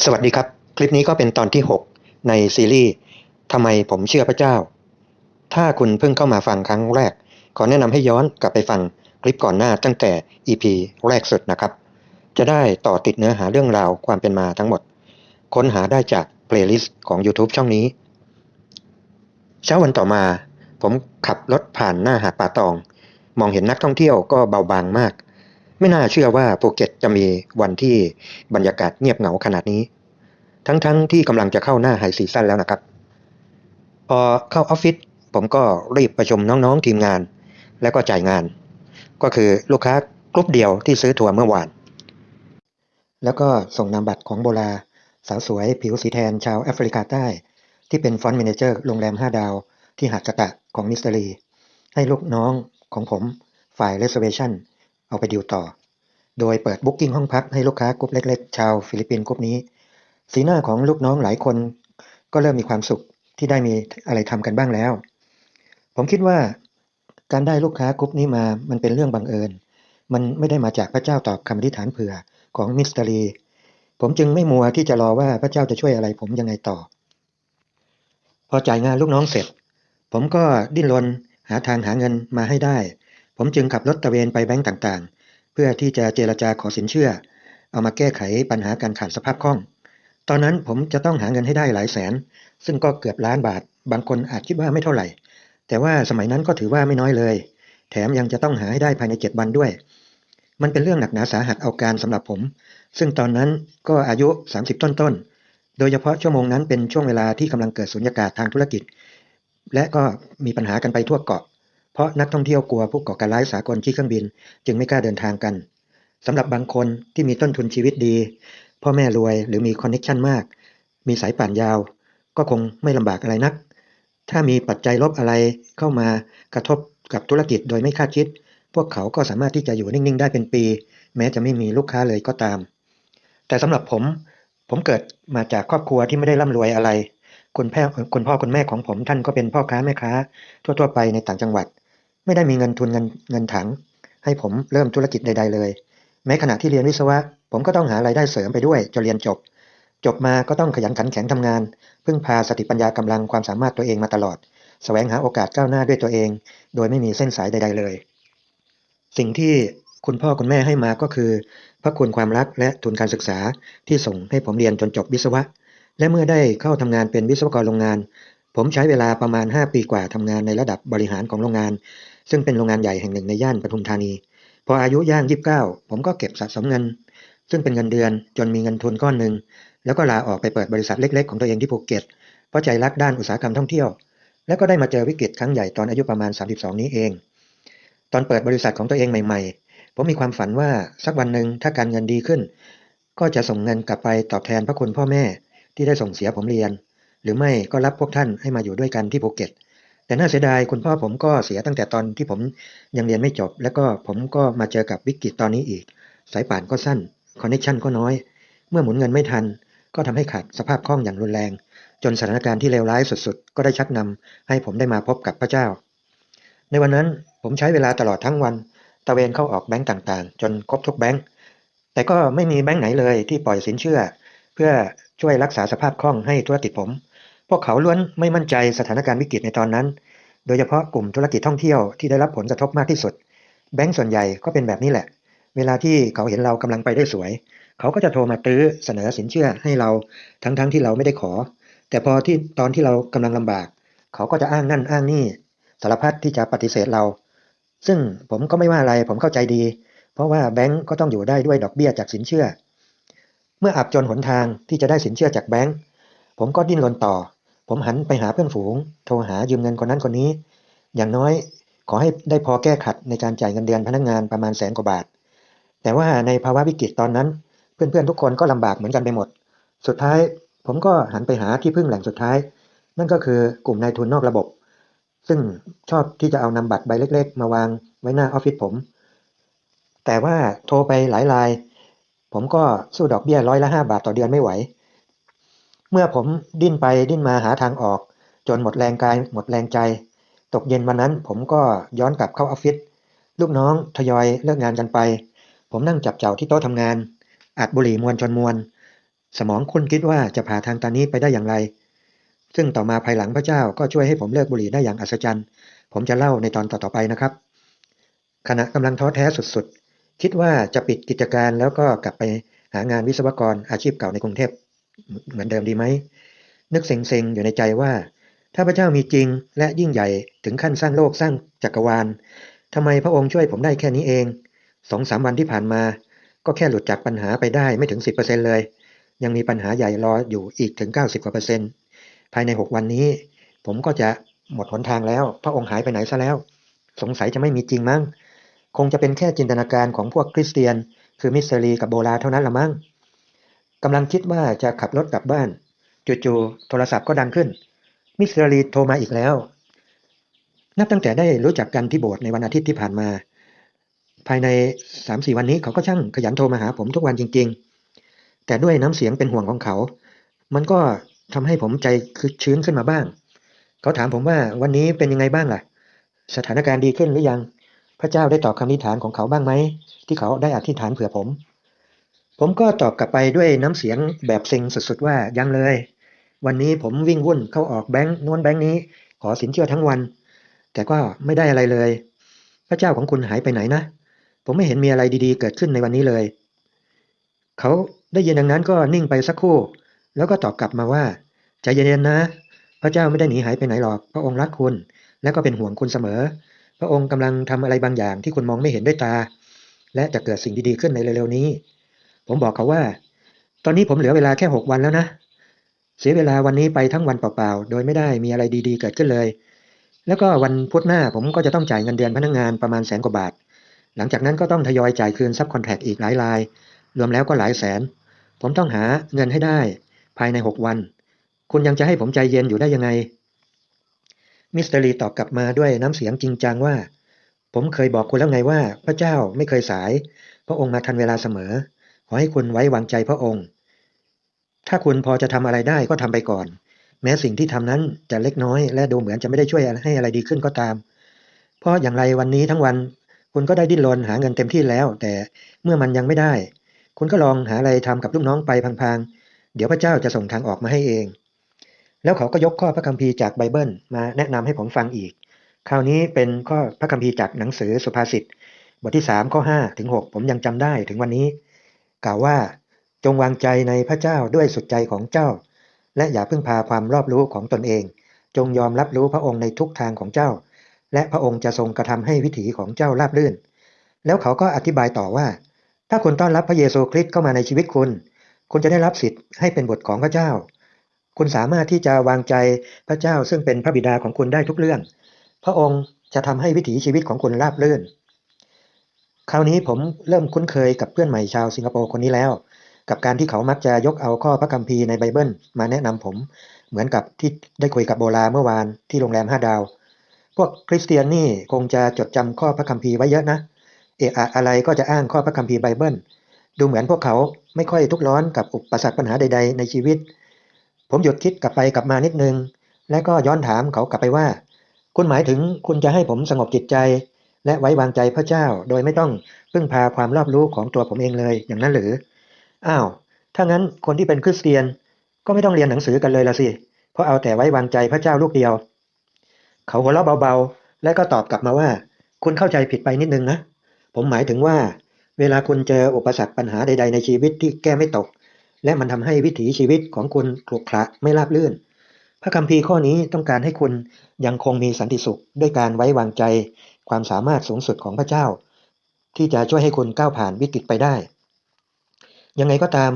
สวัสดีครับ คลิปนี้ก็เป็นตอนที่ 6 ในซีรีส์ทำไมผมเชื่อพระเจ้า ถ้าคุณเพิ่งเข้ามาฟังครั้งแรก ขอแนะนำให้ย้อนกลับไปฟังคลิปก่อนหน้าตั้งแต่ EP แรกสุดนะครับ จะได้ต่อติดเนื้อหาเรื่องราวความเป็นมาทั้งหมด ค้นหาได้จากเพลย์ลิสต์ของ YouTube ช่องนี้ เช้าวันต่อมา ผมขับรถผ่านหน้าหาดป่าตอง มองเห็นนักท่องเที่ยวก็เบาบางมาก ไม่น่าเชื่อว่าภูเก็ตจะมีวันที่บรรยากาศเงียบเหงาขนาดนี้ ทั้งๆทที่กำลังจะเข้าหน้าไฮซีซั่นแล้วนะครับ พอเข้าออฟฟิศผมก็รีบประชุมน้องๆทีมงาน แล้วก็จ่ายงาน ก็คือลูกค้ากลุ่มเดียวที่ซื้อทัวร์เมื่อวาน แล้วก็ส่งนามบัตรของโบลา สาวสวยผิวสีแทนชาวแอฟริกาใต้ ที่เป็นฟอนต์แมนเจอร์โรงแรม 5 ดาว ที่หาดกะตะของมิสเตอรีให้ลูกน้องของผมฝ่าย Reservation เเอาไปดิวต่อ โดยเปิดบุ๊กิ้งห้องพักให้ลูกค้ากลุ่มเล็ก ๆ ชาวฟิลิปปินส์กลุ่มนี้ สีหน้าของลูกน้องหลายคน ก็เริ่มมีความสุขที่ได้มีอะไรทำกันบ้างแล้ว ผมคิดว่า การได้ลูกค้ากลุ่มนี้มามันเป็นเรื่องบังเอิญ มันไม่ได้มาจากพระเจ้าตอบคำอธิษฐานเผื่อของมิสเตอรีผมจึงไม่มัวที่จะรอว่าพระเจ้าจะช่วยอะไรผมยังไงต่อ พอจ่ายงานลูกน้องเสร็จ ผมก็ดิ้นรนหาทางหาเงินมาให้ได้ ผมจึงขับรถตะเวนไปแบงก์ต่างๆ เพื่อที่จะเจรจาขอสินเชื่อ เอามาแก้ไขปัญหาการขาดสภาพคล่อง ตอนนั้นผมจะต้องหาเงินให้ได้หลายแสน ซึ่งก็เกือบล้านบาท บางคนอาจคิดว่าไม่เท่าไหร่ แต่ว่าสมัยนั้นก็ถือว่าไม่น้อยเลย แถมยังจะต้องหาให้ได้ภายในเจ็ดวันด้วย มันเป็นเรื่องหนักหนาสาหัสเอาการสำหรับผม ซึ่งตอนนั้นก็อายุ 30 ต้นๆ โดยเฉพาะชั่วโมงนั้นเป็นช่วงเวลาที่กำลังเกิดสุญญากาศทางธุรกิจ และก็มีปัญหากันไปทั่วเกาะ เพราะนักท่องเที่ยวกลัวผู้ก่อการร้ายสากลที่เครื่องบิน จึงไม่กล้าเดินทางกันสำหรับบางคนที่มีต้นทุนชีวิตดี พ่อแม่รวยหรือมีคอนเน็ชันมาก มีสายป่านยาว ก็คงไม่ลำบากอะไรนัก ถ้ามีปัจจัยลบอะไรเข้ามากระทบกับธุรกิจโดยไม่คาดคิด พวกเขาก็สามารถที่จะอยู่นิ่งๆ ได้เป็นปี แม้จะไม่มีลูกค้าเลยก็ตาม แต่สำหรับผม ผมเกิดมาจากครอบครัวที่ไม่ได้ร่ำรวยอะไรคุณแพ่คุณพ่อคุณแม่ของผมท่านก็เป็นพ่อค้าแม่ค้าทั่วๆไปในต่างจังหวัด ไม่ได้มีเงินทุนเงินเงินถัง ให้ผมเริ่มธุรกิจใด ๆ เลย แม้ขณะที่เรียนวิศวะ ผมก็ต้องหารายได้เสริมไปด้วยจนเรียนจบ จบมาก็ต้องขยันขันแข็งทำงาน พึ่งพาสติปัญญากำลังความสามารถตัวเองมาตลอดแสวงหาโอกาสก้าวหน้าด้วยตัวเอง โดยไม่มีเส้นสายใด ๆ เลย สิ่งที่คุณพ่อคุณแม่ให้มาก็คือ พระคุณความรักและทุนการศึกษาที่ส่งให้ผมเรียนจนจบวิศวะ และเมื่อได้เข้าทำงานเป็นวิศวกรโรงงาน ผมใช้เวลาประมาณ 5 ปีกว่าทำงานในระดับ บริหารของโรงงาน ซึ่งเป็นโรงงานใหญ่แห่งหนึ่งในย่านปทุมธานี พออายุย่าง29ผมก็เก็บสะสมเงิน ซึ่งเป็นเงินเดือนจนมีเงินทุนก้อนหนึ่ง แล้วก็ลาออกไปเปิดบริษัทเล็ก ๆ ของตัวเองที่ภูเก็ต เพราะใจรักด้านอุตสาหกรรมท่องเที่ยว แล้วก็ได้มาเจอวิกฤตครั้งใหญ่ตอนอายุประมาณ 32 นี้เอง ตอนเปิดบริษัทของตัวเองใหม่ ๆ ผมมีความฝันว่าสักวันหนึ่งถ้าการเงินดีขึ้น ก็จะส่งเงินกลับไปตอบแทนพระคุณพ่อแม่ที่ได้ส่งเสียผมเรียน หรือไม่ก็รับพวกท่านให้มาอยู่ด้วยกันที่ภูเก็ต แต่น่าเสียดายคุณพ่อผมก็เสียตั้งแต่ตอนที่ผมยังเรียนไม่จบ แล้วก็ผมก็มาเจอกับวิกฤตตอนนี้อีก สายป่านก็สั้นคอนเนคชันก็น้อย เมื่อหมุนเงินไม่ทัน ก็ทำให้ขาดสภาพคล่องอย่างรุนแรง จนสถานการณ์ที่เลวร้ายสุดๆ ก็ได้ชักนำให้ผมได้มาพบกับพระเจ้า ในวันนั้นผมใช้เวลาตลอดทั้งวันตะเวนเข้าออกแบงก์ต่างๆ จนครบทุกแบงก์แต่ก็ไม่มีแบงก์ไหนเลยที่ปล่อยสินเชื่อ เพื่อช่วยรักษาสภาพคล่องให้ธุรกิจผม วกเขาล้วนไม่มั่นใจสถานการณ์วิกฤตในตอนนั้น โดยเฉพาะกลุ่มธุรกิจท่องเที่ยวที่ได้รับผลกระทบมากที่สุด แบงก์ส่วนใหญ่ก็เป็นแบบนี้แหละ เวลาที่เขาเห็นเรากำลังไปได้สวย เขาก็จะโทรมาตื้อเสนอสินเชื่อให้เราทั้งๆทที่เราไม่ได้ขอ แต่พอที่ตอนที่เรากำลังลำบาก เขาก็จะอ้างนั่นอ้างนี่สารพัดที่จะปฏิเสธเรา ซึ่งผมก็ไม่ว่าอะไรผมเข้าใจดี เพราะว่าแบงก์ก็ต้องอยู่ได้ด้วยดอกเบี้ยจากสินเชื่อ เมื่ออับจนหนทางที่จะได้สินเชื่อจากแบงก์ผมก็ดิ้นรนต่อ ผมหันไปหาเพื่อนฝูง โทรหายืมเงินคนนั้นคนนี้ อย่างน้อยขอให้ได้พอแก้ขัดในการจ่ายเงินเดือนพนักงานประมาณแสนกว่าบาท แต่ว่าในภาวะวิกฤตตอนนั้น เพื่อนๆทุกคนก็ลำบากเหมือนกันไปหมด สุดท้ายผมก็หันไปหาที่พึ่งแหล่งสุดท้าย นั่นก็คือกลุ่มนายทุนนอกระบบ ซึ่งชอบที่จะเอานำบัตรใบเล็ก ๆ มาวางไว้หน้าออฟฟิศผม แต่ว่าโทรไปหลายราย ผมก็สู้ดอกเบี้ยร้อยละห้าบาทต่อเดือนไม่ไหว เมื่อผมดิ้นไปดิ้นมาหาทางออก จนหมดแรงกายหมดแรงใจ ตกเย็นวันนั้นผมก็ย้อนกลับเข้าออฟฟิศลูกน้องทยอยเลิกงานกันไป ผมนั่งจับเจ้าที่โต๊ะทำงานอัดบุหรี่มวนชนมวน สมองคุณคิดว่าจะผ่าทางตอนนี้ไปได้อย่างไร ซึ่งต่อมาภายหลังพระเจ้าก็ช่วยให้ผมเลิกบุหรี่ได้อย่างอัศจรรย์ ผมจะเล่าในตอนต่อๆไปนะครับ ขณะกำลังท้อแท้สุดๆ คิดว่าจะปิดกิจการแล้วก็กลับไปหางานวิศวกรอาชีพเก่าในกรุงเทพ เหมือนเดิมดีไหม นึกเซ็งๆ อยู่ในใจว่า ถ้าพระเจ้ามีจริงและยิ่งใหญ่ถึงขั้นสร้างโลกสร้างจักรวาลทำไมพระองค์ช่วยผมได้แค่นี้เองสองสามวันที่ผ่านมา ก็แค่หลุดจากปัญหาไปได้ไม่ถึง 10%เลย ยังมีปัญหาใหญ่รออยู่อีกถึง 90กว่าเปอร์เซ็นต์ภายใน 6 วันนี้ ผมก็จะหมดหนทางแล้ว พระองค์หายไปไหนซะแล้ว สงสัยจะไม่มีจริงมั้ง คงจะเป็นแค่จินตนาการของพวกคริสเตียน คือมิสเตอรีกับโบราเท่านั้นละมั้ง กำลังคิดว่าจะขับรถกลับบ้าน จู่ๆโทรศัพท์ก็ดังขึ้น มิสเตอรีโทรมาอีกแล้ว นับตั้งแต่ได้รู้จักกันที่โบสถ์ในวันอาทิตย์ที่ผ่านมา ภายใน3-4วันนี้เขาก็ช่างขยันโทรมาหาผมทุกวันจริง ๆ แต่ด้วยน้ำเสียงเป็นห่วงของเขา มันก็ทำให้ผมใจคือชื้นขึ้นมาบ้าง เขาถามผมว่าวันนี้เป็นยังไงบ้างล่ะ สถานการณ์ดีขึ้นหรือยัง พระเจ้าได้ตอบคำอธิฐานของเขาบ้างไหมที่เขาได้อธิษฐานเผื่อผม ผมก็ตอบกลับไปด้วยน้ำเสียงแบบเซ็งสุดๆว่ายังเลย วันนี้ผมวิ่งวุ่นเข้าออกแบงค์โน้นแบงค์นี้ ขอสินเชื่อทั้งวัน แต่ก็ไม่ได้อะไรเลย พระเจ้าของคุณหายไปไหนนะ ผมไม่เห็นมีอะไรดีๆ เกิดขึ้นในวันนี้เลย เขาได้ยินดังนั้นก็นิ่งไปสักครู่ แล้วก็ตอบกลับมาว่าใจเย็นๆนะ พระเจ้าไม่ได้หนีหายไปไหนหรอก พระองค์รักคุณ และก็เป็นห่วงคุณเสมอ พระองค์กำลังทำอะไรบางอย่างที่คุณมองไม่เห็นด้วยตา และจะเกิดสิ่งดีๆขึ้นในเร็วๆนี้ ผมบอกเขาว่า ตอนนี้ผมเหลือเวลาแค่หกวันแล้วนะ เสียเวลาวันนี้ไปทั้งวันเปล่าๆ โดยไม่ได้มีอะไรดีๆ เกิดขึ้นเลย แล้วก็วันพุธหน้าผมก็จะต้องจ่ายเงินเดือนพนักงานประมาณแสนกว่าบาท หลังจากนั้นก็ต้องทยอยจ่ายคืนซับคอนแทคอีกหลายราย รวมแล้วก็หลายแสน ผมต้องหาเงินให้ได้ ภายในหกวัน คุณยังจะให้ผมใจเย็นอยู่ได้ยังไง มิสเตอรีตอบกลับมาด้วยน้ำเสียงจริงจังว่า ผมเคยบอกคุณแล้วไงว่า พระเจ้าไม่เคยสาย พระองค์มาทันเวลาเสมอ อให้คุณไว้วางใจพระองค์ ถ้าคุณพอจะทำอะไรได้ก็ทำไปก่อน แม้สิ่งที่ทำนั้นจะเล็กน้อย และดูเหมือนจะไม่ได้ช่วยให้อะไรดีขึ้นก็ตาม เพราะอย่างไรวันนี้ทั้งวันคุณก็ได้ดิ้นรนหาเงินเต็มที่แล้ว แต่เมื่อมันยังไม่ได้ คุณก็ลองหาอะไรทำกับลูกน้องไปพังๆ เดี๋ยวพระเจ้าจะส่งทางออกมาให้เอง แล้วเขาก็ยกข้อพระคัมภีร์จากไบเบิล มาแนะนำให้ผมฟังอีก คราวนี้เป็นข้อพระคัมภีร์จากหนังสือสุภาษิตบทที่3ข้อ5ถึง6ผมยังจำได้ถึงวันนี้ กล่าวว่า จงวางใจในพระเจ้าด้วยสุดใจของเจ้า และอย่าพึ่งพาความรอบรู้ของตนเอง จงยอมรับรู้พระองค์ในทุกทางของเจ้า และพระองค์จะทรงกระทำให้วิถีของเจ้าราบรื่น แล้วเขาก็อธิบายต่อว่า ถ้าคุณต้อนรับพระเยซูคริสต์เข้ามาในชีวิตคุณ คุณจะได้รับสิทธิ์ให้เป็นบุตรของพระเจ้า คุณสามารถที่จะวางใจพระเจ้าซึ่งเป็นพระบิดาของคุณได้ทุกเรื่อง พระองค์จะทำให้วิถีชีวิตของคุณราบรื่น คราวนี้ผมเริ่มคุ้นเคยกับเพื่อนใหม่ชาวสิงคโปร์คนนี้แล้ว กับการที่เขามักจะยกเอาข้อพระคัมภีร์ในไบเบิลมาแนะนำผม เหมือนกับที่ได้คุยกับโบราเมื่อวานที่โรงแรมห้าดาว พวกคริสเตียนนี่คงจะจดจำข้อพระคัมภีร์ไว้เยอะนะ เอะอะอะไรก็จะอ้างข้อพระคัมภีร์ไบเบิล ดูเหมือนพวกเขาไม่ค่อยทุกข์ร้อนกับอุปสรรคปัญหาใด ๆ ในชีวิต ผมหยุดคิดกลับไปกลับมานิดนึง และก็ย้อนถามเขากลับไปว่า คุณหมายถึงคุณจะให้ผมสงบจิตใจ และไว้วางใจพระเจ้าโดยไม่ต้องพึ่งพาความรอบรู้ของตัวผมเองเลยอย่างนั้นหรือ อ้าว ถ้างั้นคนที่เป็นคริสเตียนก็ไม่ต้องเรียนหนังสือกันเลยละสิ เพราะเอาแต่ไว้วางใจพระเจ้าลูกเดียว เขาหัวเราะเบาๆ และก็ตอบกลับมาว่า คุณเข้าใจผิดไปนิดนึงนะ ผมหมายถึงว่า เวลาคุณเจออุปสรรคปัญหาใด ๆ ในชีวิตที่แก้ไม่ตก และมันทำให้วิถีชีวิตของคุณขรุขระไม่ราบรื่น พระคัมภีร์ข้อนี้ต้องการให้คุณยังคงมีสันติสุขด้วยการไว้วางใจ ความสามารถสูงสุดของพระเจ้า ที่จะช่วยให้คุณก้าวผ่านวิกฤตไปได้ ยังไงก็ตาม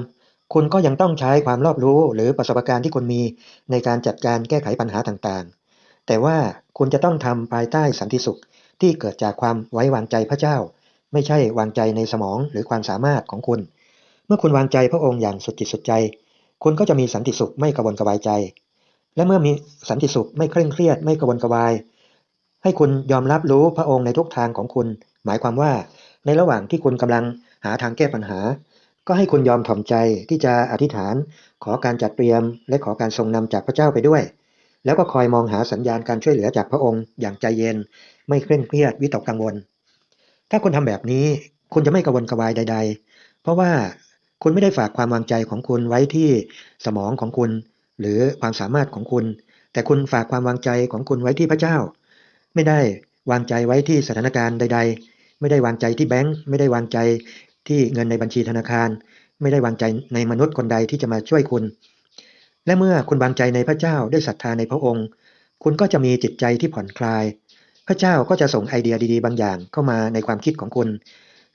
คุณก็ยังต้องใช้ความรอบรู้หรือประสบการณ์ที่คุณมีในการจัดการแก้ไขปัญหาต่างๆ แต่ว่าคุณจะต้องทำภายใต้สันติสุขที่เกิดจากความไว้วางใจพระเจ้า ไม่ใช่วางใจในสมองหรือความสามารถของคุณ เมื่อคุณวางใจพระองค์อย่างสุดจิตสุดใจ คุณก็จะมีสันติสุขไม่กระวนกระวายใจ และเมื่อมีสันติสุขไม่เคร่งเครียดไม่กระวนกระวาย ให้คุณยอมรับรู้พระองค์ในทุกทางของคุณ หมายความว่า ในระหว่างที่คุณกำลังหาทางแก้ปัญหา ก็ให้คุณยอมถ่อมใจที่จะอธิษฐาน ขอการจัดเตรียม และขอการทรงนำจากพระเจ้าไปด้วย แล้วก็คอยมองหาสัญญาณการช่วยเหลือจากพระองค์อย่างใจเย็น ไม่เคร่งเครียดวิตกกังวล ถ้าคุณทำแบบนี้ คุณจะไม่กระวนกระวายใด ๆ เพราะว่าคุณไม่ได้ฝากความวางใจของคุณไว้ที่สมองของคุณ หรือความสามารถของคุณ แต่คุณฝากความวางใจของคุณไว้ที่พระเจ้า ไม่ได้วางใจไว้ที่สถานการณ์ใด ๆ ไม่ได้วางใจที่แบงก์ไม่ได้วางใจที่เงินในบัญชีธนาคาร ไม่ได้วางใจในมนุษย์คนใดที่จะมาช่วยคุณ และเมื่อคุณวางใจในพระเจ้าด้วยศรัทธาในพระองค์ คุณก็จะมีจิตใจที่ผ่อนคลาย พระเจ้าก็จะส่งไอเดียดีๆ บางอย่างเข้ามาในความคิดของคุณ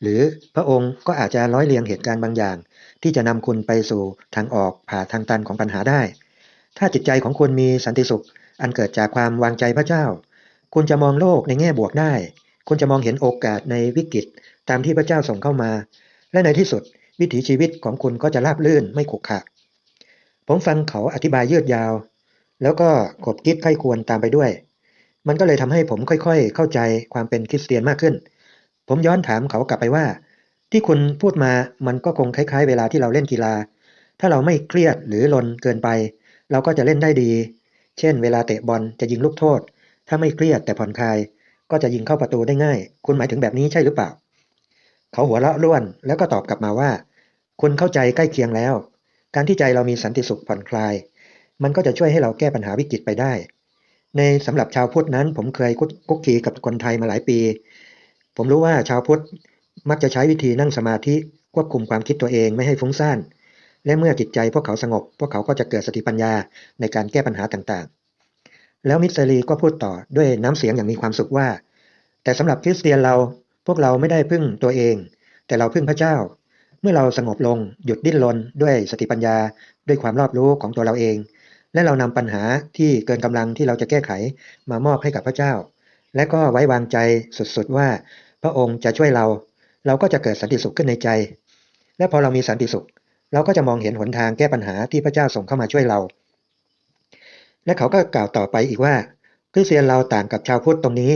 หรือพระองค์ก็อาจจะร้อยเรียงเหตุการณ์บางอย่าง ที่จะนำคุณไปสู่ทางออกผ่าทางตันของปัญหาได้ ถ้าจิตใจของคุณมีสันติสุข อันเกิดจากความวางใจพระเจ้า คุณจะมองโลกในแง่บวกได้ คุณจะมองเห็นโอกาสในวิกฤตตามที่พระเจ้าส่งเข้ามา และในที่สุดวิถีชีวิตของคุณก็จะราบรื่นไม่ขรุขระผมฟังเขาอธิบายยืดยาว แล้วก็ขบคิดไข้ควรตามไปด้วย มันก็เลยทำให้ผมค่อยๆ เข้าใจความเป็นคริสเตียนมากขึ้น ผมย้อนถามเขากลับไปว่า ที่คุณพูดมามันก็คงคล้ายๆ เวลาที่เราเล่นกีฬา ถ้าเราไม่เครียดหรือลนเกินไป เราก็จะเล่นได้ดี เช่น เวลาเตะบอลจะยิงลูกโทษ ถ้าไม่เครียดแต่ผ่อนคลาย ก็จะยิงเข้าประตูได้ง่าย คุณหมายถึงแบบนี้ใช่หรือเปล่า เขาหัวเราะร่วนแล้วก็ตอบกลับมาว่า คุณเข้าใจใกล้เคียงแล้ว การที่ใจเรามีสันติสุขผ่อนคลาย มันก็จะช่วยให้เราแก้ปัญหาวิกฤตไปได้ ในสำหรับชาวพุทธนั้น ผมเคยคุกคีกับคนไทยมาหลายปี ผมรู้ว่าชาวพุทธมักจะใช้วิธีนั่งสมาธิควบคุมความคิดตัวเองไม่ให้ฟุ้งซ่านและเมื่อจิตใจพวกเขาสงบ พวกเขาก็จะเกิดสติปัญญาในการแก้ปัญหาต่างๆ แล้วมิสเตอรีก็พูดต่อด้วยน้ำเสียงอย่างมีความสุขว่า แต่สำหรับคริสเตียนเราพวกเราไม่ได้พึ่งตัวเอง แต่เราพึ่งพระเจ้า เมื่อเราสงบลงหยุดดิ้นรนด้วยสติปัญญา ด้วยความรอบรู้ของตัวเราเอง และเรานำปัญหาที่เกินกำลังที่เราจะแก้ไขมามอบให้กับพระเจ้า และก็ไว้วางใจสุดๆว่า พระองค์จะช่วยเรา เราก็จะเกิดสันติสุขขึ้นในใจ และพอเรามีสันติสุข เราก็จะมองเห็นหนทางแก้ปัญหาที่พระเจ้าส่งเข้ามาช่วยเรา และเขาก็กล่าวต่อไปอีกว่า คริสเตียนเราต่างกับชาวพุทธตรงนี้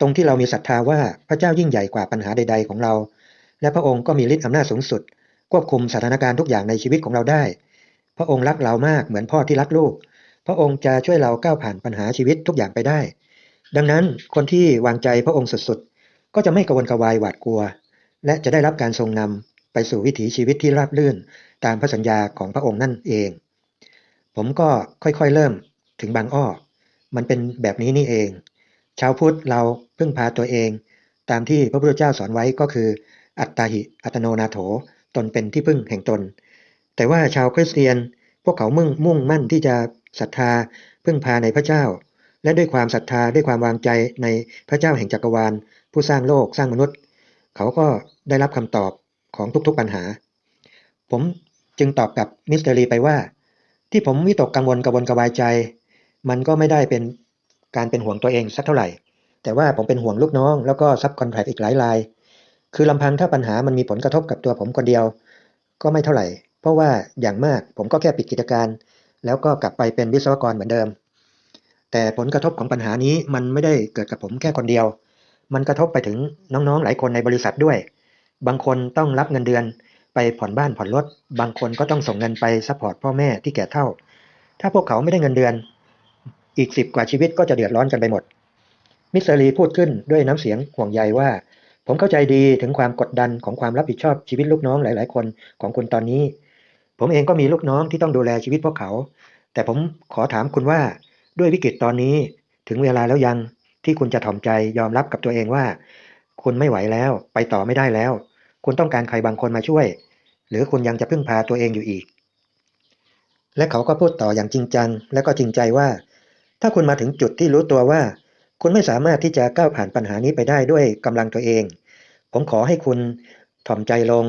ตรงที่เรามีศรัทธาว่าพระเจ้ายิ่งใหญ่กว่าปัญหาใด ๆ ของเรา และพระองค์ก็มีฤทธิ์อำนาจสูงสุด ควบคุมสถานการณ์ทุกอย่างในชีวิตของเราได้ พระองค์รักเรามากเหมือนพ่อที่รักลูก พระองค์จะช่วยเราก้าวผ่านปัญหาชีวิตทุกอย่างไปได้ ดังนั้นคนที่วางใจพระองค์สุดๆ ก็จะไม่กระวนกระวายหวาดกลัว และจะได้รับการทรงนำไปสู่วิถีชีวิตที่ราบรื่น ตามพระสัญญาของพระองค์นั่นเอง ผมก็ค่อยๆเริ่มถึงบางอ้อ มันเป็นแบบนี้นี่เอง ชาวพุทธเราพึ่งพาตัวเอง ตามที่พระพุทธเจ้าสอนไว้ก็คือ อัตตาหิ อัตโนนาโถ ตนเป็นที่พึ่งแห่งตน แต่ว่าชาวคริสเตียน พวกเขามุ่งมุ่งมั่นที่จะศรัทธาพึ่งพาในพระเจ้า และด้วยความศรัทธาด้วยความวางใจในพระเจ้าแห่งจักรวาล ผู้สร้างโลกสร้างมนุษย์ เขาก็ได้รับคำตอบของทุกๆปัญหา ผมจึงตอบกับมิสเตอรีไปว่า ที่ผมวิตกกังวลกระวนกระวายใจ มันก็ไม่ได้เป็นการเป็นห่วงตัวเองสักเท่าไหร่ แต่ว่าผมเป็นห่วงลูกน้อง แล้วก็ซับคอนแทคอีกหลายราย คือลำพังถ้าปัญหามันมีผลกระทบกับตัวผมคนเดียว ก็ไม่เท่าไหร่ เพราะว่าอย่างมากผมก็แค่ปิดกิจการ แล้วก็กลับไปเป็นวิศวกรเหมือนเดิม แต่ผลกระทบของปัญหานี้มันไม่ได้เกิดกับผมแค่คนเดียว มันกระทบไปถึงน้องๆหลายคนในบริษัทด้วย บางคนต้องรับเงินเดือน ไปผ่อนบ้านผ่อนรถ บางคนก็ต้องส่งเงินไปซัพพอร์ตพ่อแม่ที่แก่เท่า ถ้าพวกเขาไม่ได้เงินเดือน อีกสิบกว่าชีวิตก็จะเดือดร้อนกันไปหมด มิสเตอรีพูดขึ้นด้วยน้ำเสียงห่วงใยว่า ผมเข้าใจดีถึงความกดดันของความรับผิดชอบชีวิตลูกน้องหลาย ๆ คนของคุณตอนนี้ ผมเองก็มีลูกน้องที่ต้องดูแลชีวิตพวกเขา แต่ผมขอถามคุณว่าด้วยวิกฤตตอนนี้ถึงเวลาแล้วยังที่คุณจะถ่อมใจยอมรับกับตัวเองว่า คุณไม่ไหวแล้ว ไปต่อไม่ได้แล้ว คุณต้องการใครบางคนมาช่วย หรือคุณยังจะพึ่งพาตัวเองอยู่อีก และเขาก็พูดต่ออย่างจริงจังและก็จริงใจว่า ถ้าคุณมาถึงจุดที่รู้ตัวว่า คุณไม่สามารถที่จะก้าวผ่านปัญหานี้ไปได้ด้วยกำลังตัวเอง ผมขอให้คุณถ่อมใจลง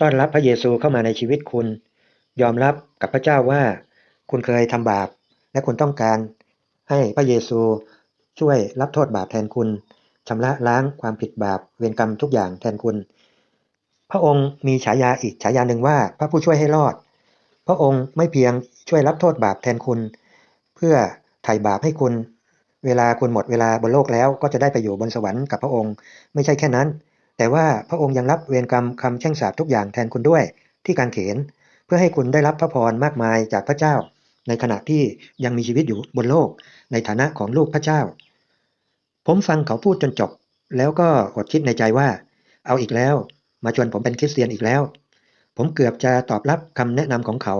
ต้อนรับพระเยซูเข้ามาในชีวิตคุณ ยอมรับกับพระเจ้าว่า คุณเคยทำบาป และคุณต้องการ ให้พระเยซูช่วยรับโทษบาปแทนคุณชำระล้างความผิดบาปเวรกรรมทุกอย่างแทนคุณ พระองค์มีฉายาอีกฉายาหนึ่งว่าพระผู้ช่วยให้รอด พระองค์ไม่เพียงช่วยรับโทษบาปแทนคุณ เพื่อไถ่บาปให้คุณ เวลาคุณหมดเวลาบนโลกแล้วก็จะได้ไปอยู่บนสวรรค์กับพระองค์ ไม่ใช่แค่นั้น แต่ว่าพระองค์ยังรับเวรกรรมคำแช่งสาปทุกอย่างแทนคุณด้วยที่การเขน เพื่อให้คุณได้รับพระพรมากมายจากพระเจ้า ในขณะที่ยังมีชีวิตอยู่บนโลก ในฐานะของลูกพระเจ้า ผมฟังเขาพูดจนจบ แล้วก็อดคิดในใจว่า เอาอีกแล้ว มาชวนผมเป็นคริสเตียนอีกแล้ว ผมเกือบจะตอบรับคำแนะนำของเขา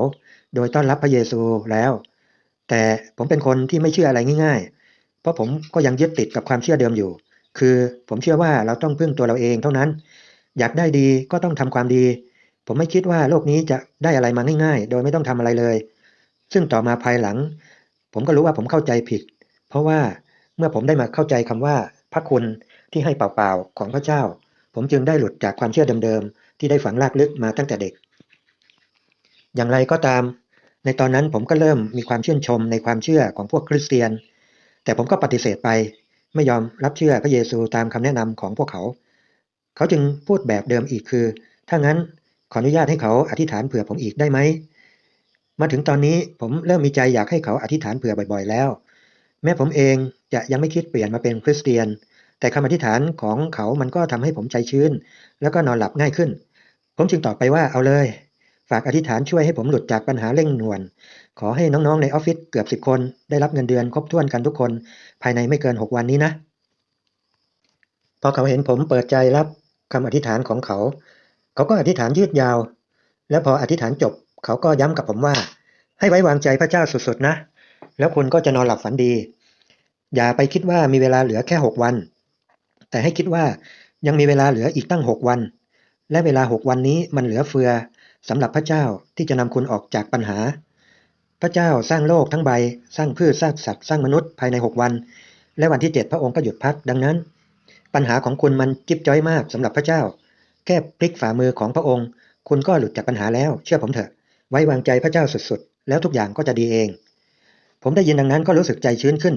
โดยต้อนรับพระเยซูแล้ว แต่ผมเป็นคนที่ไม่เชื่ออะไรง่าย ๆ เพราะผมก็ยังยึดติดกับความเชื่อเดิมอยู่ คือผมเชื่อว่าเราต้องพึ่งตัวเราเองเท่านั้น อยากได้ดีก็ต้องทำความดี ผมไม่คิดว่าโลกนี้จะได้อะไรมาง่ายๆ โดยไม่ต้องทำอะไรเลย ซึ่งต่อมาภายหลัง ผมก็รู้ว่าผมเข้าใจผิด เพราะว่าเมื่อผมได้มาเข้าใจคำว่าพระคุณที่ให้เปล่าๆของพระเจ้า ผมจึงได้หลุดจากความเชื่อเดิมๆ ที่ได้ฝังรากลึกมาตั้งแต่เด็ก อย่างไรก็ตาม ในตอนนั้นผมก็เริ่มมีความชื่นชมในความเชื่อของพวกคริสเตียน แต่ผมก็ปฏิเสธไป ไม่ยอมรับเชื่อพระเยซูตามคำแนะนำของพวกเขา เขาจึงพูดแบบเดิมอีกคือ ถ้างั้นขออนุญาตให้เขาอธิษฐานเผื่อผมอีกได้ไหม มาถึงตอนนี้ผมเริ่มมีใจอยากให้เขาอธิษฐานเผื่อบ่อยๆ แล้ว แม้ผมเองจะยังไม่คิดเปลี่ยนมาเป็นคริสเตียน แต่คำอธิษฐานของเขามันก็ทำให้ผมใจชื้น แล้วก็นอนหลับง่ายขึ้น ผมจึงตอบไปว่าเอาเลย ฝากอธิษฐานช่วยให้ผมหลุดจากปัญหาเร่งด่วน ขอให้น้องๆในออฟฟิศเกือบสิบคน ได้รับเงินเดือนครบถ้วนกันทุกคน ภายในไม่เกิน6วันนี้นะ พอเขาเห็นผมเปิดใจรับคำอธิษฐานของเขา เขาก็อธิษฐานยืดยาว แล้วพออธิษฐานจบ เขาก็ย้ำกับผมว่า ให้ไว้วางใจพระเจ้าสุดๆนะ แล้วคุณก็จะนอนหลับฝันดี อย่าไปคิดว่ามีเวลาเหลือแค่6วัน แต่ให้คิดว่ายังมีเวลาเหลืออีกตั้ง6วัน และเวลา6วันนี้มันเหลือเฟือสำหรับพระเจ้าที่จะนำคุณออกจากปัญหา พระเจ้าสร้างโลกทั้งใบ สร้างพืชสร้างสัตว์ สร้างมนุษย์ภายใน6วัน และวันที่7พระองค์ก็หยุดพักดังนั้น ปัญหาของคุณมันจิ๊บจ้อยมากสำหรับพระเจ้า แค่พลิกฝ่ามือของพระองค์ คุณก็หลุดจากปัญหาแล้ว เชื่อผมเถอะ ไว้วางใจพระเจ้าสุดๆ แล้วทุกอย่างก็จะดีเอง ผมได้ยินดังนั้นก็รู้สึกใจชื้นขึ้น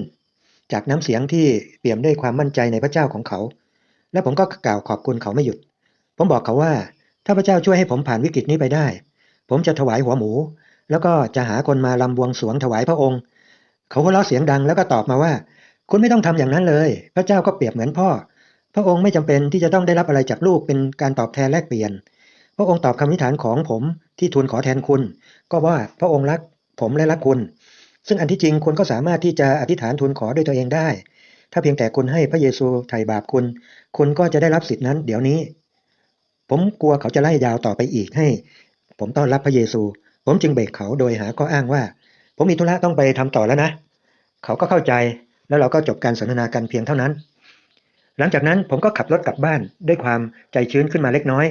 จากน้ำเสียงที่เปี่ยมด้วยความมั่นใจในพระเจ้าของเขา และผมก็กล่าวขอบคุณเขาไม่หยุด ผมบอกเขาว่า ถ้าพระเจ้าช่วยให้ผมผ่านวิกฤตนี้ไปได้ ผมจะถวายหัวหมู แล้วก็จะหาคนมาลำบวงสวงถวายพระองค์ เขาก็ล้อเสียงดังแล้วก็ตอบมาว่า คุณไม่ต้องทำอย่างนั้นเลย พระเจ้าก็เปรียบเหมือนพ่อ พระองค์ไม่จำเป็นที่จะต้องได้รับอะไรจากลูกเป็นการตอบแทนแลกเปลี่ยน พระองค์ตอบคำอธิฐานของผมที่ทูลขอแทนคุณ ก็ว่าพระองค์รักผมและรักคุณ ซึ่งอันที่จริงคุณก็สามารถที่จะอธิษฐานทูลขอด้วยตัวเองได้ ถ้าเพียงแต่คุณให้พระเยซูไถ่บาปคุณคุณก็จะได้รับสิทธินั้น เดี๋ยวนี้ ผมกลัวเขาจะไล่ยาวต่อไปอีกให้ ผมต้อนรับพระเยซู ผมจึงเบรกเขาโดยหาข้ออ้างว่า ผมมีธุระต้องไปทำต่อแล้วนะ เขาก็เข้าใจแล้วเราก็จบการสนทนากันเพียงเท่านั้น หลังจากนั้นผมก็ขับรถกลับบ้านด้วยความใจชื้นขึ้นมาเล็กน้อย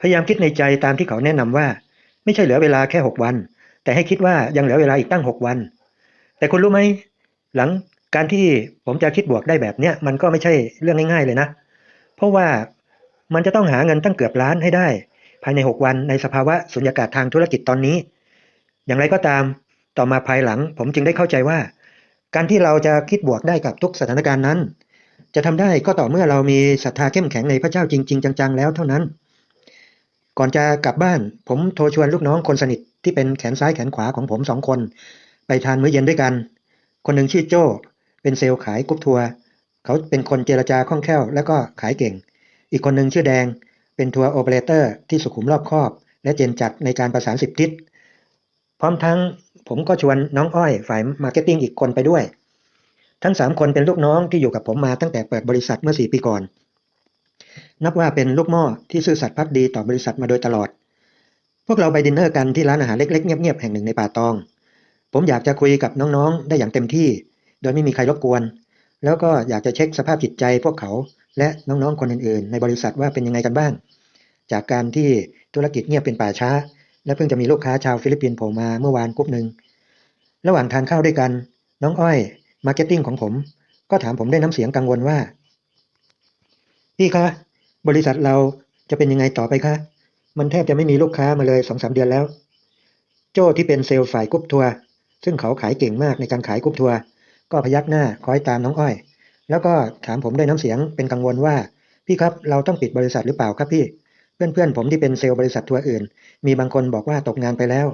พยายามคิดในใจตามที่เขาแนะนำว่า ไม่ใช่เหลือเวลาแค่หกวัน แต่ให้คิดว่ายังเหลือเวลาอีกตั้งหกวัน แต่คุณรู้ไหมหลังการที่ผมจะคิดบวกได้แบบเนี้ยมันก็ไม่ใช่เรื่องง่าย ๆ เลยนะ เพราะว่ามันจะต้องหาเงินตั้งเกือบล้านให้ได้ ภายใน 6 วันในสภาวะสุญญากาศทางธุรกิจตอนนี้ อย่างไรก็ตามต่อมาภายหลัง ผมจึงได้เข้าใจว่า การที่เราจะคิดบวกได้กับทุกสถานการณ์นั้น จะทำได้ก็ต่อเมื่อเรามีศรัทธาเข้มแข็งในพระเจ้าจริง ๆ จัง ๆ แล้วเท่านั้น ก่อนจะกลับบ้าน ผมโทรชวนลูกน้องคนสนิทที่เป็นแขนซ้ายแขนขวาของผมสองคน ไปทานมื้อเย็นด้วยกัน คนหนึ่งชื่อโจ้ เป็นเซลล์ขายกรุ๊ปทัวร์เขาเป็นคนเจรจาคล่องแคล่วและก็ขายเก่ง อีกคนหนึ่งชื่อแดง เป็นทัวร์โอเปอเรเตอร์ที่สุขุมรอบคอบ และเจนจัดในการประสานสิบทิศ พร้อมทั้งผมก็ชวนน้องอ้อยฝ่ายมาร์เก็ตติ้งอีกคนไปด้วย ทั้งสามคนเป็นลูกน้องที่อยู่กับผมมาตั้งแต่เปิดบริษัทเมื่อสี่ปีก่อน นับว่าเป็นลูกหม้อที่ซื่อสัตย์พักดีต่อบริษัทมาโดยตลอด พวกเราไปดินเนอร์กันที่ร้านอาหารเล็กๆเงียบๆแห่งหนึ่งในป่าตอง ผมอยากจะคุยกับน้องๆ ได้อย่างเต็มที่ โดยไม่มีใครรบกวน แล้วก็อยากจะเช็คสภาพจิตใจพวกเขา และน้องๆ คนอื่นๆ ในบริษัทว่าเป็นยังไงกันบ้าง จากการที่ธุรกิจเงียบเป็นป่าช้า และเพิ่งจะมีลูกค้าชาวฟิลิปปินส์โผล่มาเมื่อวานกรุ๊ปหนึ่ง ระหว่างทานข้าวด้วยกัน น้องอ้อยมาร์เก็ตติ้งของผม ก็ถามผมด้วยน้ำเสียงกังวลว่า พี่คะ บริษัทเราจะเป็นยังไงต่อไปคะ มันแทบจะไม่มีลูกค้ามาเลยสองสามเดือนแล้ว โจ้ที่เป็นเซลล์ฝ่ายกรุ๊ปทัวร์ ซึ่งเขาขายเก่งมากในการขายกรุ๊ปทัวร์ก็พยักหน้าคอยตามน้องอ้อย แล้วก็ถามผมด้วยน้ำเสียงเป็นกังวลว่า พี่ครับเราต้องปิดบริษัทหรือเปล่าครับพี่ เพื่อนๆผมที่เป็นเซลล์บริษัททัวร์อื่น มีบางคนบอกว่าตกงานไปแล้ว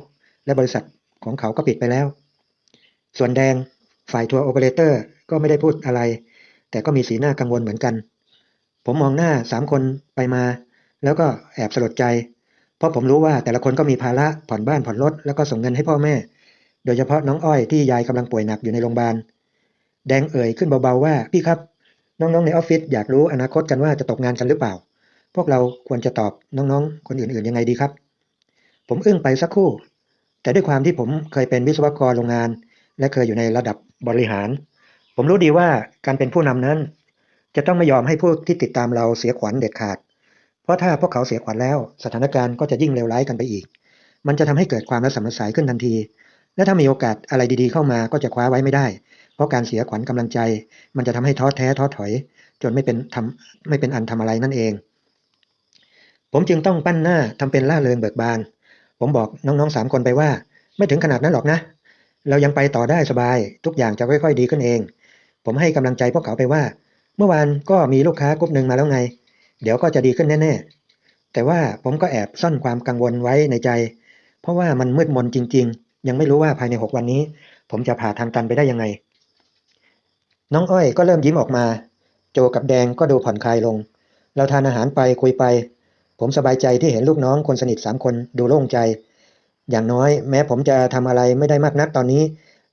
และบริษัทของเขาก็ปิดไปแล้ว ส่วนแดงฝ่ายทัวร์โอเปอเรเตอร์ก็ไม่ได้พูดอะไร แต่ก็มีสีหน้ากังวลเหมือนกัน ผมมองหน้าสามคนไปมา แล้วก็แอบสลดใจ เพราะผมรู้ว่าแต่ละคนก็มีภาระผ่อนบ้านผ่อนรถแล้วก็ส่งเงินให้พ่อแม่ โดยเฉพาะน้องอ้อยที่ยายกำลังป่วยหนักอยู่ในโรงพยาบาล แดงเอ่ยขึ้นเบาๆว่าพี่ครับ น้องๆในออฟฟิศอยากรู้อนาคตกันว่าจะตกงานกันหรือเปล่า พวกเราควรจะตอบน้องๆ คนอื่นๆยังไงดีครับ ผมอึ้งไปสักครู่ แต่ด้วยความที่ผมเคยเป็นวิศวกรโรงงาน และเคยอยู่ในระดับบริหาร ผมรู้ดีว่าการเป็นผู้นำนั้น จะต้องไม่ยอมให้ผู้ที่ติดตามเราเสียขวัญเด็ดขาด เพราะถ้าพวกเขาเสียขวัญแล้ว สถานการณ์ก็จะยิ่งเลวร้ายกันไปอีก มันจะทำให้เกิดความระสำระสายขึ้นทันที และถ้ามีโอกาสอะไรดีๆเข้ามาก็จะคว้าไว้ไม่ได้ เพราะการเสียขวัญกำลังใจ มันจะทำให้ท้อแท้ท้อถอย จนไม่เป็นทำไม่เป็นอันทำอะไรนั่นเอง ผมจึงต้องปั้นหน้าทำเป็นล่าเริงเบิกบาน ผมบอกน้องๆสามคนไปว่า ไม่ถึงขนาดนั้นหรอกนะ เรายังไปต่อได้สบาย ทุกอย่างจะค่อยๆดีขึ้นเอง ผมให้กำลังใจพวกเขาไปว่า เมื่อวานก็มีลูกค้ากลุ่มหนึ่งมาแล้วไง เดี๋ยวก็จะดีขึ้นแน่ๆแต่ว่าผมก็แอบซ่อนความกังวลไว้ในใจ เพราะว่ามันมืดมนจริงๆ ยังไม่รู้ว่าภายในหกวันนี้ ผมจะผ่าทางตันไปได้ยังไง น้องอ้อยก็เริ่มยิ้มออกมา โจกับแดงก็ดูผ่อนคลายลง เราทานอาหารไปคุยไป ผมสบายใจที่เห็นลูกน้องคนสนิทสามคนดูโล่งใจ อย่างน้อยแม้ผมจะทำอะไรไม่ได้มากนักตอนนี้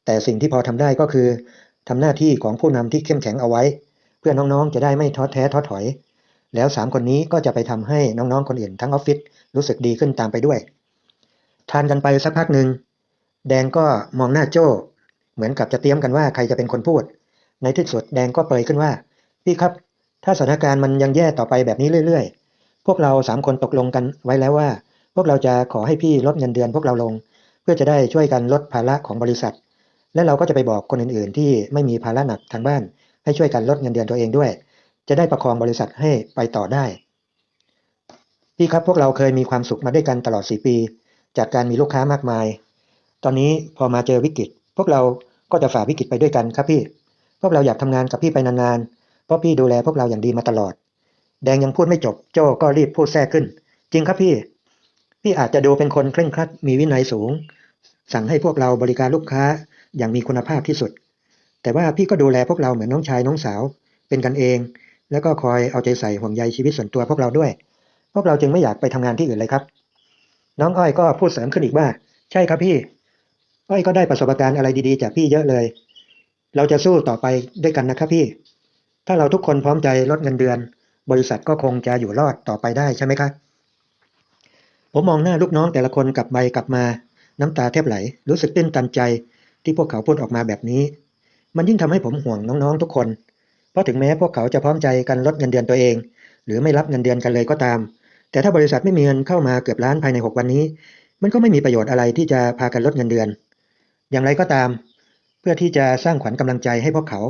แต่สิ่งที่พอทำได้ก็คือทำหน้าที่ของผู้นำที่เข้มแข็งเอาไว้ เพื่อน้องๆจะได้ไม่ท้อแท้ท้อถอย แล้วสามคนนี้ก็จะไปทำให้น้องๆคนอื่นทั้งออฟฟิศรู้สึกดีขึ้นตามไปด้วย ทานกันไปสักพักหนึ่ง แดงก็มองหน้าโจ้ เหมือนกับจะเตรียมกันว่าใครจะเป็นคนพูด ในที่สุดแดงก็เปยขึ้นว่า พี่ครับ ถ้าสถานการณ์มันยังแย่ต่อไปแบบนี้เรื่อยๆ พวกเราสามคนตกลงกันไว้แล้วว่า พวกเราจะขอให้พี่ลดเงินเดือนพวกเราลง เพื่อจะได้ช่วยกันลดภาระของบริษัท และเราก็จะไปบอกคนอื่นๆ ที่ไม่มีภาระหนักทางบ้าน ให้ช่วยกันลดเงินเดือนตัวเองด้วย จะได้ประคองบริษัทให้ไปต่อได้พี่ครับพวกเราเคยมีความสุขมาด้วยกันตลอด4ปี จากการมีลูกค้ามากมาย ตอนนี้พอมาเจอวิกฤต พวกเราก็จะฝ่าวิกฤตไปด้วยกันครับพี่ พวกเราอยากทำงานกับพี่ไปนานๆ เพราะพี่ดูแลพวกเราอย่างดีมาตลอด แดงยังพูดไม่จบ โจ้ก็รีบพูดแทรกขึ้น จริงครับพี่ พี่อาจจะดูเป็นคนเคร่งครัด มีวินัยสูง สั่งให้พวกเราบริการลูกค้าอย่างมีคุณภาพที่สุด แต่ว่าพี่ก็ดูแลพวกเราเหมือนน้องชายน้องสาว เป็นกันเอง แล้วก็คอยเอาใจใส่ห่วงใยชีวิตส่วนตัวพวกเราด้วย พวกเราจึงไม่อยากไปทำงานที่อื่นเลยครับ น้องอ้อยก็พูดเสริมขึ้นอีกว่า ใช่ครับพี่ อ้อยก็ได้ประสบการณ์อะไรดีๆจากพี่เยอะเลย เราจะสู้ต่อไปด้วยกันนะครับพี่ ถ้าเราทุกคนพร้อมใจลดเงินเดือน บริษัทก็คงจะอยู่รอดต่อไปได้ใช่ไหมครับผมมองหน้าลูกน้องแต่ละคนกลับไปกลับมา น้ำตาแทบไหล รู้สึกตื้นตันใจที่พวกเขาพูดออกมาแบบนี้ มันยิ่งทำให้ผมห่วงน้องๆทุกคน เพราะถึงแม้พวกเขาจะพร้อมใจกันลดเงินเดือนตัวเอง หรือไม่รับเงินเดือนกันเลยก็ตาม แต่ถ้าบริษัทไม่มีเงินเข้ามาเกือบล้านภายใน 6 วันนี้ มันก็ไม่มีประโยชน์อะไรที่จะพากันลดเงินเดือน อย่างไรก็ตาม เพื่อที่จะสร้างขวัญกำลังใจให้พวกเขา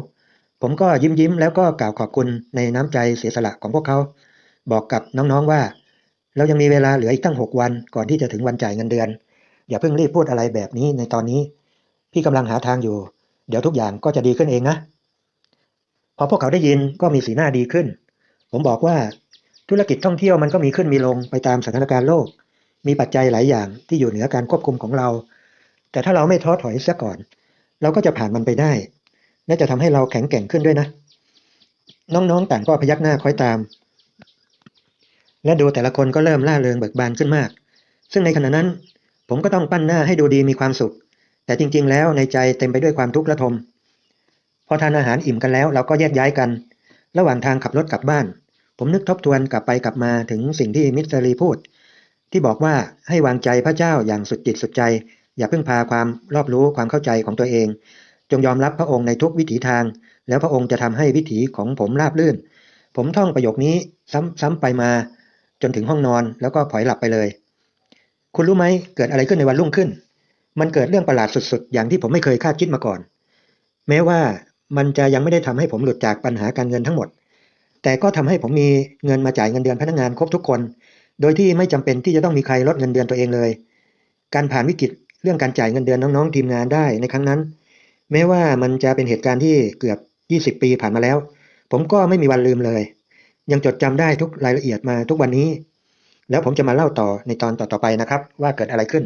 ผมก็ยิ้มยิ้มแล้วก็กล่าวขอบคุณในน้ำใจเสียสละของพวกเขา บอกกับน้องๆว่า เรายังมีเวลาเหลืออีกตั้ง 6 วันก่อนที่จะถึงวันจ่ายเงินเดือน อย่าเพิ่งรีบพูดอะไรแบบนี้ในตอนนี้ พี่กำลังหาทางอยู่ เดี๋ยวทุกอย่างก็จะดีขึ้นเองนะพอพวกเขาได้ยินก็มีสีหน้าดีขึ้น ผมบอกว่าธุรกิจท่องเที่ยวมันก็มีขึ้นมีลงไปตามสถานการณ์โลก มีปัจจัยหลายอย่างที่อยู่เหนือการควบคุมของเรา แต่ถ้าเราไม่ท้อถอยเสียก่อน เราก็จะผ่านมันไปได้ และจะทำให้เราแข็งแกร่งขึ้นด้วยนะ น้องๆต่างก็พยักหน้าคอยตาม และดูแต่ละคนก็เริ่มล่าเริงเบิกบานขึ้นมาก ซึ่งในขณะนั้น ผมก็ต้องปั้นหน้าให้ดูดีมีความสุข แต่จริงๆ แล้วในใจเต็มไปด้วยความทุกข์ระทม พอทานอาหารอิ่มกันแล้วเราก็แยกย้ายกัน ระหว่างทางขับรถกลับบ้าน ผมนึกทบทวนกลับไปกลับมาถึงสิ่งที่มิสเตอรีพูด ที่บอกว่าให้วางใจพระเจ้าอย่างสุดจิตสุดใจ อย่าเพิ่งพาความรอบรู้ความเข้าใจของตัวเอง จงยอมรับพระองค์ในทุกวิถีทาง แล้วพระองค์จะทำให้วิถีของผมราบรื่น ผมท่องประโยคนี้ซ้ำๆไปมา จนถึงห้องนอนแล้วก็ผลอยหลับไปเลย คุณรู้ไหมเกิดอะไรขึ้นในวันรุ่งขึ้น มันเกิดเรื่องประหลาดสุดๆ อย่างที่ผมไม่เคยคาดคิดมาก่อน แม้ว่ามันจะยังไม่ได้ทำให้ผมหลุดจากปัญหาการเงินทั้งหมด แต่ก็ทำให้ผมมีเงินมาจ่ายเงินเดือนพนักงานครบทุกคน โดยที่ไม่จำเป็นที่จะต้องมีใครลดเงินเดือนตัวเองเลย การผ่านวิกฤต เรื่องการจ่ายเงินเดือนน้องๆทีมงานได้ในครั้งนั้น แม้ว่ามันจะเป็นเหตุการณ์ที่เกือบ 20 ปีผ่านมาแล้ว ผมก็ไม่มีวันลืมเลย ยังจดจำได้ทุกรายละเอียดมาทุกวันนี้ แล้วผมจะมาเล่าต่อในตอนต่อๆไปนะครับ ว่าเกิดอะไรขึ้น